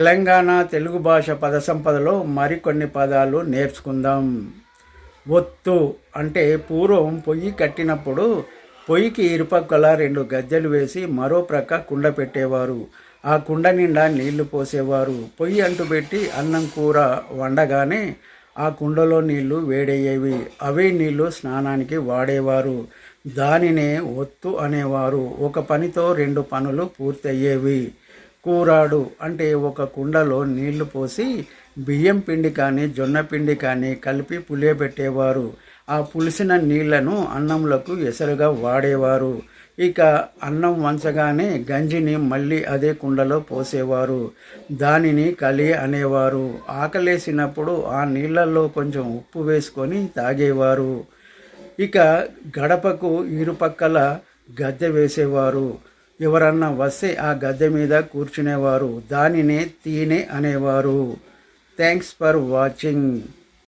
తెలంగాణ తెలుగు భాష పద సంపదలో మరికొన్ని పదాలు నేర్చుకుందాం. ఒత్తు అంటే పూర్వం పొయ్యి కట్టినప్పుడు పొయ్యికి ఇరుపక్కల రెండు గద్దెలు వేసి మరో ప్రక్క కుండ పెట్టేవారు. ఆ కుండ నిండా నీళ్ళు పోసేవారు. పొయ్యి అంటుపెట్టి అన్నం కూర వండగానే ఆ కుండలో నీళ్ళు వేడయ్యేవి. అవే నీళ్ళు స్నానానికి వాడేవారు. దానినే ఒత్తు అనేవారు. ఒక పనితో రెండు పనులు పూర్తయ్యేవి. కూరాడు అంటే ఒక కుండలో నీళ్ళు పోసి బియ్యం పిండి కానీ జొన్న పిండి కానీ కలిపి పులియబెట్టేవారు ఆ పులిసిన నీళ్ళను అన్నంలకు ఎసరుగా వాడేవారు. ఇక అన్నం వంచగానే గంజిని మళ్ళీ అదే కుండలో పోసేవారు. దానిని కలి అనేవారు. ఆకలేసినప్పుడు ఆ నీళ్ళల్లో కొంచెం ఉప్పు వేసుకొని తాగేవారు. ఇక గడపకు ఇరుపక్కల గద్దె వేసేవారు. ఎవరన్నా వస్తే ఆ గద్దె మీద కూర్చునేవారు. దానినే తీనే అనేవారు. Thanks for watching